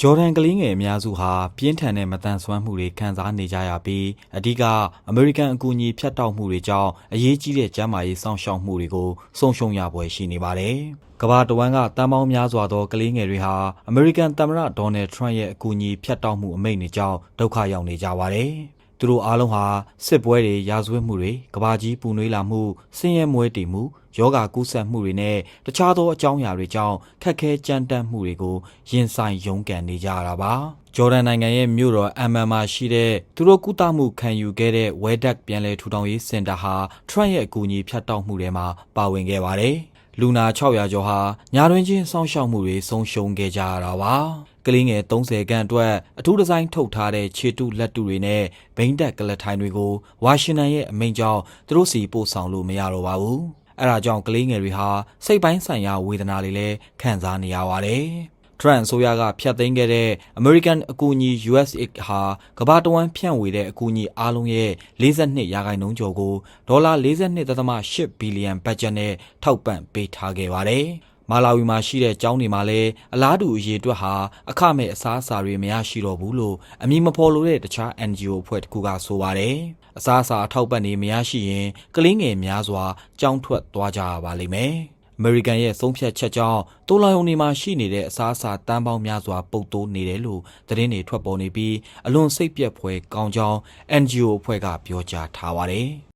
ဂျော်ဒန်ကလေးငယ်အများစုဟာပြင်းထန်တဲ့မတန်ဆွမ်းမှုတွေခံစားနေကြရပြီးအဓိကအမေရိကန်အကူအညီဖြတ်တောက်မှုတွေကြောင့်အရေးကြီးတဲ့ကျန်းမာရေးစောင့်ရှောက်မှုတွေကိုဆုံးရှုံးရပွဲရှိနေပါတယ်။ကမ္ဘာတဝန်းကတန်ပေါင်းများစွာသောကလေးငယ်တွေဟာအမေရိကန်သမ္မတဒေါ်နယ်ထရန့်ရဲ့အကူအညီဖြတ်တောက်မှုအမိန့်တွေကြောင့်ဒုက္ခရောက်နေကြပါတယ်။ သူတို့အားလုံးဟာစစ်ပွဲတွေရာဇဝတ်မှုတွေကဘာကြီးပူနွေးလာမှုဆင်းရဲမွဲတေမှုယောဂကူးစက်မှုတွေနဲ့တခြားသောအကြောင်းအရာတွေကြောင့်ခက်ခဲကြမ်းတမ်းမှုတွေကိုရင်ဆိုင်ရုန်းကန်နေကြရတာပါဂျော်ဒန်နိုင်ငံရဲ့မြို့တော်အမ်မန်မှာရှိတဲ့သူတို့ကုသမှုခံယူခဲ့တဲ့ဝဲဒက်ပြန်လည်ထူထောင်ရေးစင်တာဟာထရန့်ရဲ့အကူအညီဖြတ်တောက်မှုတွေမှာပါဝင်ခဲ့ပါတယ်လူနာ600ကျော်ဟာညာတွင်ချင်းစောင့်ရှောက်မှုတွေဆုံးရှုံးခဲ့ကြရတာပါ ကလေးငယ်30ခန့်အတွက်အထူးဒီဇိုင်းထုတ်ထားတဲ့ခြေတုလက်တုတွေနဲ့ဘိန်းတက်ကလထိုင်တွေကိုဝါရှင်တန်ရဲ့အမိန့်ကြောင့်သူတို့စီပို့ဆောင်လို့မရတော့ပါဘူးအဲဒါကြောင့်ကလေးငယ်တွေဟာစိတ်ပိုင်းဆိုင်ရာဝေဒနာတွေလည်းခံစားနေရပါတယ်ထရန့်အစိုးရကဖျက်သိမ်းခဲ့တဲ့ American အကူအညီ USAID ဟာကမ္ဘာတဝန်းဖြန့်ဝေတဲ့အကူအညီအားလုံးရဲ့42ရာခိုင်နှုန်းကျော်ကိုဒေါ်လာ42.8ဘီလီယံဘတ်ဂျက်နဲ့ထောက်ပံ့ပေးထားခဲ့ပါတယ်။ မာလာဝီမှာရှိတဲ့ကျောင်းတွေမှာလည်းအလားတူအရေးအတွက်ဟာအခမဲ့အစားအစာတွေမရရှိတော့ဘူးလို့အမည်မဖော်လိုတဲ့တခြား NGO အဖွဲ့တစ်ခုကဆိုပါတယ်။အစားအစာအထောက်ပံ့တွေမရရှိရင်ကလေးငယ်များစွာကြောင်းထွက်သွားကြရပါလိမ့်မယ်။အမေရိကန်ရဲ့ဆုံးဖြတ်ချက်ကြောင့်တိုလာယုံတွေမှာရှိနေတဲ့အစားအစာတန်းပေါင်းများစွာပုတ်တိုးနေတယ်လို့သတင်းတွေထွက်ပေါ်နေပြီးအလွန်စိတ်ပြက်ဖွယ်ကောင်းကြောင်း NGO အဖွဲ့ကပြောကြားထားပါတယ်။